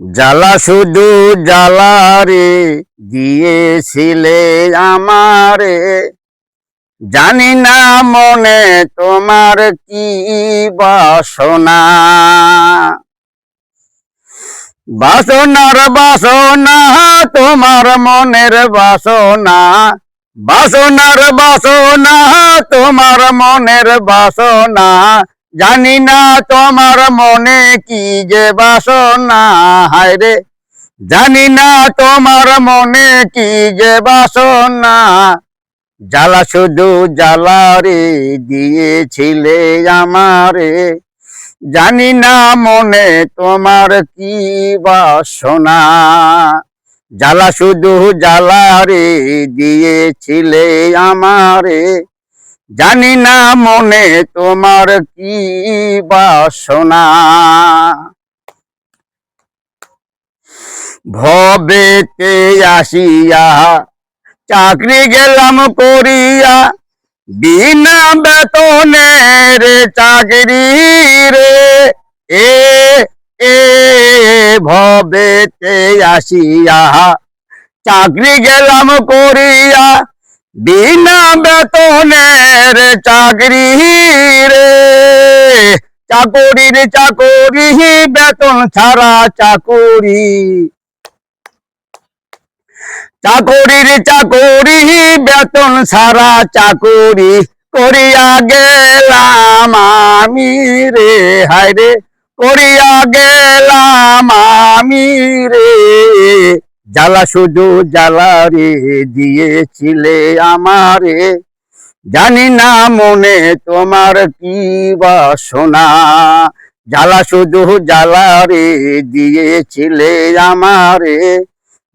জ্বালা শুধু জ্বালা রে দিয়েছিলে আমারে। জানি না মনে তোমার কি বাসনা। বাসনার বাসনা, তোমার মনের বাসনা। বাসনার বাসনা, তোমার মনের বাসনা। জানি না তোমার মনে কি যে বাসনা, হায় রে। জানি না তোমার মনে কি যে বাসনা, জ্বালা শুধু জ্বালা রে দিয়েছিলে আমারে। জানি না মনে তোমার কি বাসনা, জ্বালা শুধু জ্বালা রে দিয়েছিলে আমারে। জানি না মনে তোমার কি বাসনা। ভবেতে আসিয়া চাকরি গেলাম করিয়া, বিনা বেতনের চাকরি রে। এ এ, ভবেতে আসিয়া চাকরি গেলাম করিয়া বিনা বেতনের চাকরি রে। চাকরির চাকরি, বেতন ছাড়া চাকরি। চাকরির চাকরি, বেতন সারা চাকরি করিয়া গেলাম আমি রে। হায় রে, করিয়া গেলাম আমি রে। জ্বালা শুধু জ্বালা রে দিয়েছিলে আমারে। জানি না মনে তোমার কি বাসনা। জ্বালা শুধু জ্বালা রে দিয়েছিলে আমারে।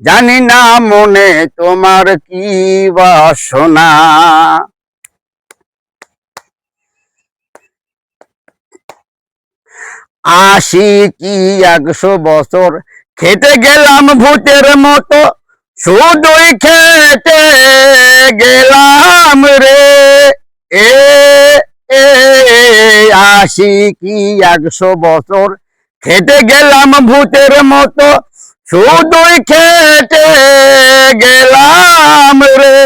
জানি না মনে তোমার কি বাসনা। আশি কি একশো বছর খেতে গেলাম ভূতের মতো। শুধুই খেতে গেলাম রে। এ আশি কি একশো বছর? খেতে গেলাম ভূতের মতো। শুধুই খেতে গেলাম রে।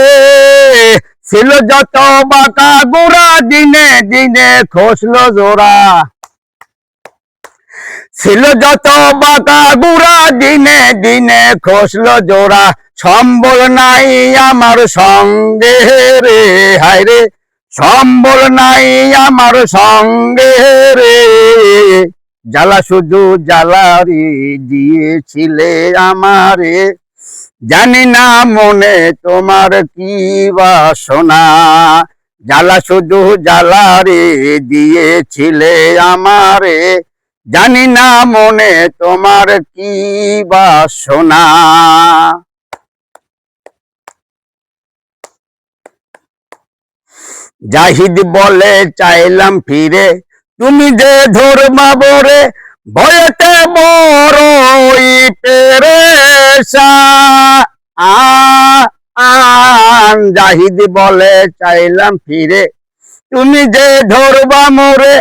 ছিল যত বাঁকা গুড়া, দিনে দিনে খসলো জোড়া। ছিল যত বাঁকা গুড়া দিনে দিনে খসলো জোড়া। সম্বল নাই আমার সঙ্গে রে, হায় রে। সম্বল নাই আমার সঙ্গে রে। জ্বালা শুধু জ্বালারি দিয়েছিলে আমারে। জানি না মনে তোমার কি বাসনা। জ্বালা শুধু জ্বালা রে দিয়েছিলে আমারে। জানি না মনে তোমার কি বাসনা। জাহিদ বলে, চাইলাম ফিরে। তুমি যে ধর্মা বরে, ভয়েতে বড়ই পেরেশা। আন জাহিদ বলে, চাইলাম ফিরে। তুমি যে ধরবা মোরে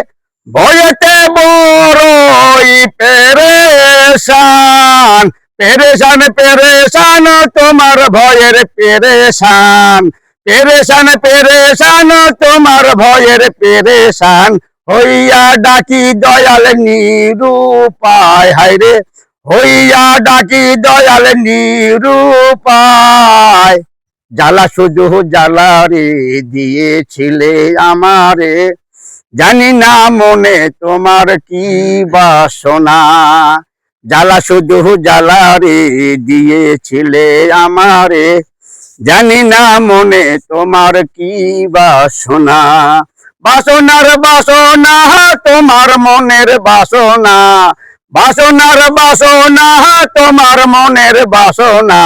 ভয়েতে বড়ই পেরেশান। পেরেশান পেরেশান, তোমার ভয়ের পেরেশান। পেরেশান পেরেশান, তোমার ভয়ের পেরেশান। হইয়া ডাকি দয়াল নিরূপায়। হায়রে হইয়া ডাকি দয়াল নিরূপায়। জ্বালা শুধু জ্বালা রে দিয়েছিলে আমারে। জানি না মনে তোমার কি বাসনা। জ্বালা শুধু জ্বালা রে দিয়েছিলে আমারে। জানি না মনে তোমার কি বাসনা। বাসনার বাসনা, তোমার মনের বাসনা। বাসনার বাসনা, তোমার মনের বাসনা।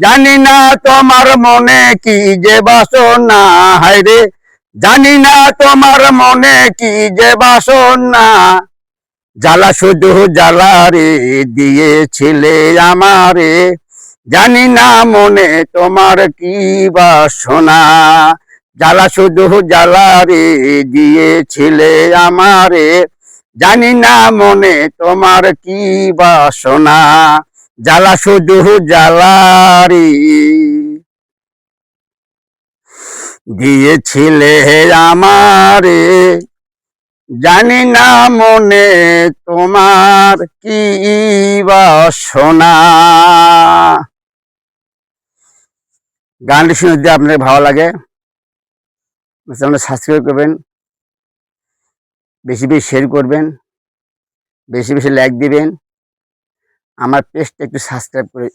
জানি না তোমার মনে কি যে বাসনা। হায় রে জানি না তোমার মনে কি যে বাসনা। জ্বালা শুধু জ্বালা রে দিয়েছিলে আমারে। জানি না মনে তোমার কি বাসনা। জ্বালা শুধু জ্বালা রে দিয়েছিলে আমারে। জানি না মনে তোমার কি বাসনা। জ্বালা শুধু জ্বালারি দিয়েছিলে আমারে। জানি না মনে তোমার কি বাসনা। গানটি শুনে যদি আপনার ভালো লাগে, চ্যানেলটা সাবস্ক্রাইব করবেন, বেশি বেশি শেয়ার করবেন, বেশি বেশি লাইক দিবেন, আমার পেজটা একটু সাবস্ক্রাইব করে